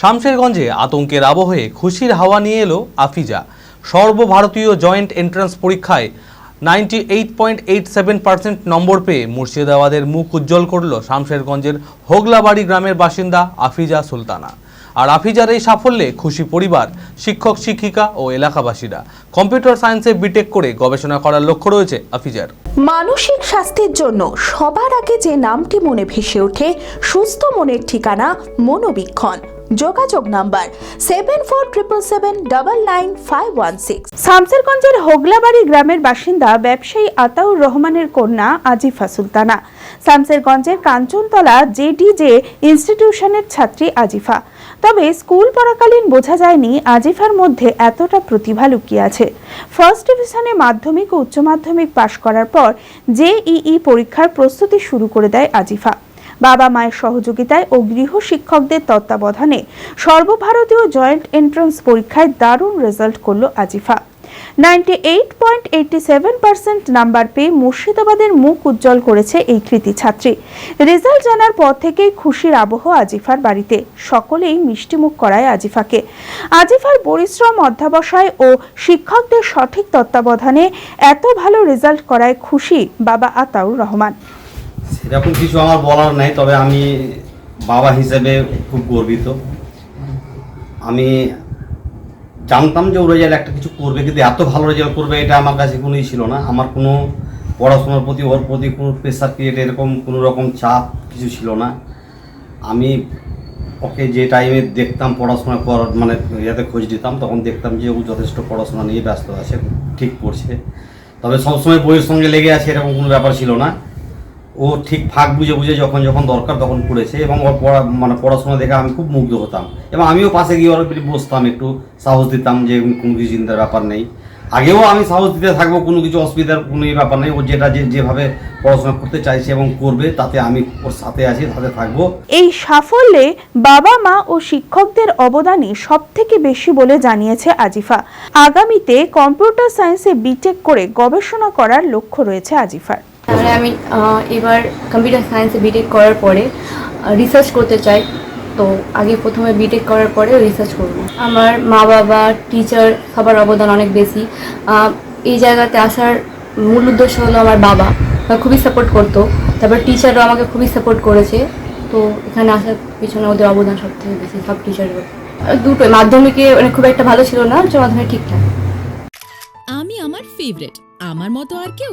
শামশেরগঞ্জে আতঙ্কের আবহে খুশির হাওয়া নিয়ে এলো আফিজা। সর্বভারতীয় জয়েন্ট এন্ট্রান্স পরীক্ষায় ninety eight point eight seven percent নম্বর পেয়ে মুর্শিদাবাদের মুখ উজ্জ্বল করল শামশেরগঞ্জের হোগলাবাড়ি গ্রামের বাসিন্দা আফিজা সুলতানা। আর আফিজার এই সাফল্যে খুশি পরিবার, শিক্ষক, শিক্ষিকা ও এলাকাবাসীরা। কম্পিউটার সায়েন্সে বিটেক করে গবেষণা করার লক্ষ্য রয়েছে আফিজার। মানসিক স্বাস্থ্যের জন্য সবার আগে যে নামটি মনে ভেসে ওঠে, সুস্থ মনের ঠিকানা মনোবীক্ষণ। যোগাযোগ number seven four triple seven double nine five one six শামসেরগঞ্জের হোগলাবাড়ি গ্রামের বাসিন্দা ব্যবসায়ী আতাউর রহমানের কন্যা আজিফা সুলতানা। শামসেরগঞ্জের কাঞ্চনতলা জেডিজে ইনস্টিটিউশনের ছাত্রী আজিফা। তবে স্কুল পড়াকালীন বোঝা যায়নি আজিফার মধ্যে এতটা প্রতিভা লুকিয়ে আছে। ফার্স্ট ডিভিশনে মাধ্যমিক ও উচ্চ মাধ্যমিক পাশ করার পর জেইই পরীক্ষার প্রস্তুতি শুরু করে দেয় আজিফা। বাবা মায়ের সহযোগিতায় ও গৃহ শিক্ষকদের তত্ত্বাবধানে সর্বভারতীয় জয়েন্ট এন্ট্রান্স পরীক্ষায় দারুণ রেজাল্ট করল আজিফা। নাম্বার পেয়ে মুর্শিদাবাদের মুখ উজ্জ্বল করেছে এই কৃতি ছাত্রী। রেজাল্ট জানার পর থেকেই খুশির আবহ আজিফার বাড়িতে। সকলেই মিষ্টিমুখ করায় আজিফাকে। আজিফার পরিশ্রম অধ্যাবসায় ও শিক্ষকদের সঠিক তত্ত্বাবধানে এত ভালো রেজাল্ট করায় খুশি বাবা আতাউর রহমান। সেরকম কিছু আমার বলার নেই, তবে আমি বাবা হিসেবে খুব গর্বিত। আমি জানতাম যে ও রেজাল্ট একটা কিছু করবে, কিন্তু এত ভালো রেজাল্ট করবে এটা আমার কাছে কোনোই ছিল না। আমার কোনো পড়াশোনার প্রতি, ওর প্রতি কোনো প্রেশার ক্রিয়েট এরকম কোনো রকম চাপ কিছু ছিল না। আমি ওকে যে টাইমে দেখতাম পড়াশোনা কর মানে ইয়াতে খোঁজ দিতাম তখন দেখতাম যে ও যথেষ্ট পড়াশোনা নিয়ে ব্যস্ত আছে, ঠিক করছে। তবে সবসময় বইয়ের সঙ্গে লেগে আছে, এরকম কোনো ব্যাপার ছিল না। ও ঠিক ফাঁক বুঝে বুঝে যখন যখন দরকার তখন করেছে এবং ওর পড়া মানে পড়াশোনা দেখে আমি খুব মুগ্ধ হতাম। এবং আমিও পাশে গিয়ে ওর বসতাম, একটু সাহস দিতাম যে কোনো কিছু চিন্তার ব্যাপার নেই। আগেও আমি সাহস দিতে থাকব, কোনো কিছু অসুবিধার কোনো ব্যাপার নেই। ও যেটা যে, যেভাবে পড়াশোনা করতে চাইছে এবং করবে, তাতে আমি ওর সাথে আছি সাথে থাকব। এই সাফল্যে বাবা মা ও শিক্ষকদের অবদানই সব থেকে বেশি বলে জানিয়েছে আজিফা। আগামীতে কম্পিউটার সায়েন্সে বিটেক করে গবেষণা করার লক্ষ্য রয়েছে আজিফার। তাহলে আমি এবার কম্পিউটার সায়েন্সে বিটেক করার পরে রিসার্চ করতে চাই। তো আগে প্রথমে বিটেক করার পরে রিসার্চ করব। আমার মা বাবা টিচার সবার অবদান অনেক বেশি। এই জায়গাতে আসার মূল উদ্দেশ্য হলো আমার বাবা। খুবই সাপোর্ট করতো। তারপর টিচারও আমাকে খুবই সাপোর্ট করেছে। তো এখানে আসার পিছনে ওদের অবদান সব থেকে বেশি, সব টিচারের দুটোই। মাধ্যমিকে মানে খুব একটা ভালো ছিল না, উচ্চ মাধ্যমিক ঠিকঠাক। আমি আমার ফেভারিট আমার মতো আর কেউ?